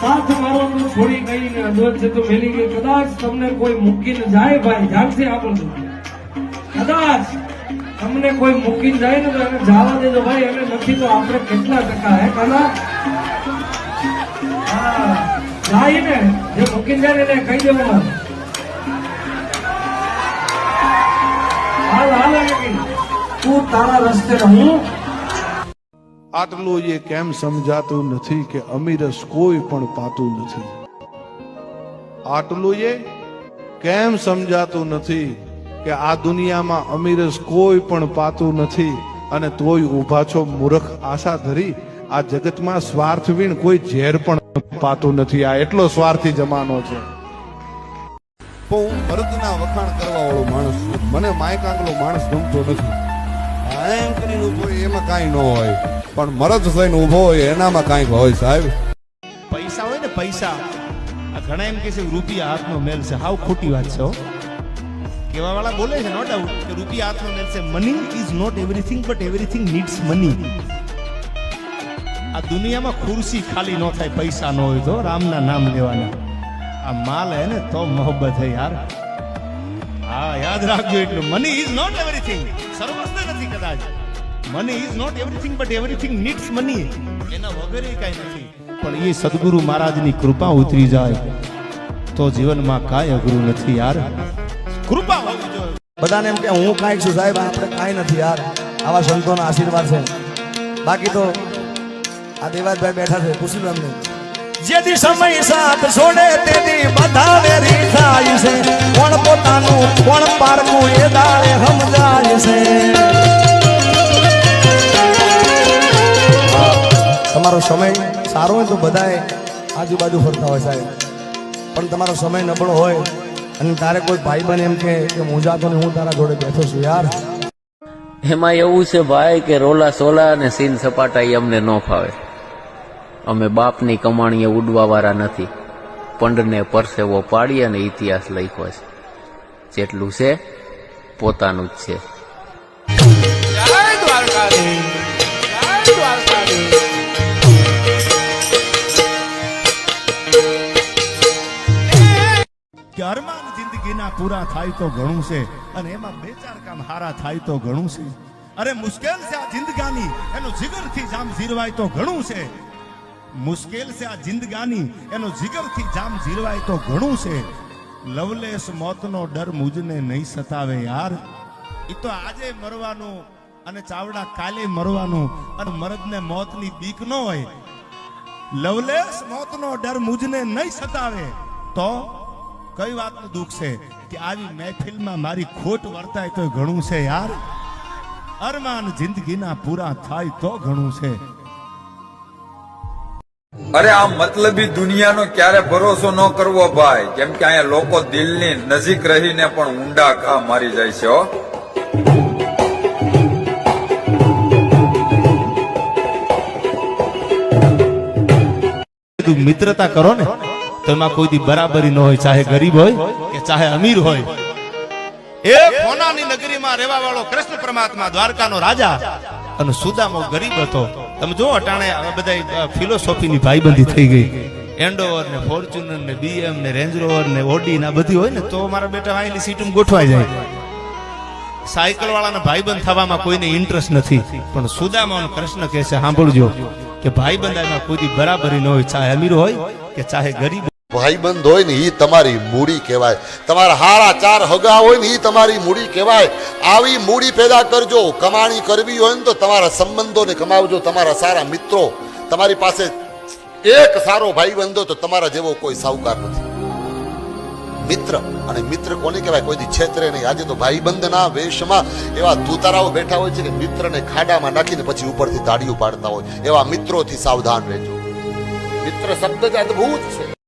સાથ મારો છોડી ગઈ ને છે તો મેલી ગઈ કદાચ તમને કોઈ મૂકીને જાય ભાઈ જાણશે આપણો કદાચ તમને કોઈ મૂકીને જાય ને તો એને જવા દેજો ભાઈ, એને નથી તો આપણે કેટલા ટકા, હે કાના જાય ને જે મૂકીને જાય એને કહી દેવાનું હાલ હાલ. તું તારા રસ્તે હું આટલું એ કેમ સમજાતું નથી કે અમીરસ કોઈ પણ પાતું નથી? આટલું એ કેમ સમજાતું નથી કે આ દુનિયામાં અમીરસ કોઈ પણ પાતું નથી અને તોય ઊભા છો મૂર્ખ આશા ધરી? આ જગતમાં સ્વાર્થ વિણ કોઈ ઝેર પણ પાતું નથી. આ એટલો સ્વાર્થી જમાનો છે. હું ભરતના વખાણ કરવા વાળો માણસ મને માયકાંગલો માણસ ગમતો નથી. એમ હોય, એમાં કાંઈ ન હોય. પણ મરદ થઈને ઊભો હોય, એનામાં કાંઈક હોય સાહેબ. પૈસા હોય ને પૈસા. આ ઘણા એમ કે છે, રૂપિયા હાથનો મેલ છે. હાવ ખોટી વાત છે કેવા વાળા બોલે છે નો ડાઉટ કે રૂપિયા હાથનો મેલ છે. Money is not everything but everything needs money આ દુનિયામાં ખુરશી ખાલી ન થાય, પૈસા ન હોય તો રામના નામ લેવાના. આ માલ હે ને, તો મોહબ્બત હે યાર. હા, યાદ રાખજો એટલું. મની ઇઝ નોટ એવરીથિંગ સર્વસ્વ નથી કદાચ. Money is not everything but everything needs money એના વગર એ કાંઈ નથી. પણ એ સદગુરુ મહારાજની કૃપા ઉતરી જાય તો જીવનમાં કાંઈ અઘરું નથી યાર. કૃપા હોવી જોઈએ. બધાને એમ કે હું કાંઈક છું સાહેબ, આપણે કાંઈ નથી યાર. આવા સંતોના આશીર્વાદ છે. બાકી તો આ દેવાજભાઈ બેઠા છે, પૂછી લો એમને. જેથી સમય સાથ છોડે તેથી બધા વેરી થાય છે. કોણ પોતાનું કોણ પારકું એ દાળે સમજાય છે. તમારો સમય સારો હોય તો બધાએ આજુબાજુ ફરતા હોય સાહેબ. પણ તમારો સમય નબળો હોય અને તારે કોઈ ભાઈ બને એમ કે હું જાતો ને હું તારા જોડે બેઠો છું યાર. એમાં એવું છે ભાઈ કે રોલા સોલા અને સીન સપાટા એ અમને ન ફાવે. અમે બાપની કમાણીએ ઉડવાવાળા નથી. પંડને પરસેવો પાડી અને ઇતિહાસ લખ્યો છે. જેટલું છે, પોતાનું જ છે. અરમાન જિંદગીના પૂરા થાય તો ઘણું છે અને એમાં બે ચાર કામ હારા થાય તો ઘણું છે. અરે મુશ્કેલ છે આ જિંદગાની. એનું જીગરથી જામ જીરવાય તો ઘણું છે. મુશ્કેલ છે આ જિંદગાની. એનો જીગરથી જામ જીરવાય તો ઘણું છે. લવલેસ મોતનો ડર મુજને નહીં સતાવે યાર. એ તો આજે મરવાનું અને ચાવડા કાલે મરવાનું અને મરદને મોતની બીક ન હોય. લવલેસ મોતનો ડર મુજને નહીં સતાવે. તો કઈ વાતનું દુઃખ છે કે આવી મહેફિલમાં મારી ખોટ વર્તાય તો ઘણું છે યાર. અરમાન જિંદગીના પૂરા થાય તો ઘણું છે. અરે આ મતલબી દુનિયાનો ક્યારે ભરોસો ન કરવો ભાઈ? કેમ કે અહીંયા લોકો દિલની નજીક રહીને પણ ઊંડા ઘા મારી જાય છે મિત્રતા કરો ને, તો એમાં કોઈ દી બરાબરી ન હોય, ચાહે ગરીબ હોય કે ચાહે અમીર હોય. એ કોનાની નગરીમાં રહેવા વાળો કૃષ્ણ પરમાત્મા દ્વારકાનો રાજા અને સુદામો ગરીબ હતો. તમે જો અટાણે હવે બધા ફિલોસોફીની ભાઈબંધી થઈ ગઈ. એન્ડોવર ને ફોર્ચ્યુનર ને બીએમ ને રેન્જ રોવર ને ઓડી ને બધી હોય ને, તો મારા બેટા વાયલી સીટમાં ગોઠવાઈ જાય. સાયકલ વાળાના ભાઈબંધ થવામાં કોઈને ઇન્ટરેસ્ટ નથી. પણ સુદામા કૃષ્ણ કહે છે, સાંભળજો, કે ભાઈબંધામાં કોઈ દી બરાબરી ન હોય, ચાહે અમીર હોય, કે ચાહે ગરીબ ભાઈબંધ હોય ને એ તમારી મૂડી કહેવાય. તમારા હારા ચાર હગા હોય ને એ તમારી મૂડી કહેવાય. આવી મૂડી પેદા કરજો, કમાણી કરવી હોય ને તો તમારા સંબંધોને કમાવજો, તમારા સારા મિત્રો. તમારી પાસે એક સારો ભાઈબંધ હોય તો તમારા જેવો કોઈ સાવકાર નથી. મિત્ર, અને મિત્ર કોને કહેવાય? કોઈ છેતરે નહીં. આજે તો ભાઈબંધના વેશમાં એવા તુતારાઓ બેઠા હોય છે કે મિત્રને ખાડામાં નાખીને પછી ઉપરથી તાળીઓ પાડતા હોય. એવા મિત્રોથી સાવધાન રહેજો. મિત્ર શબ્દ જ અદભુત છે.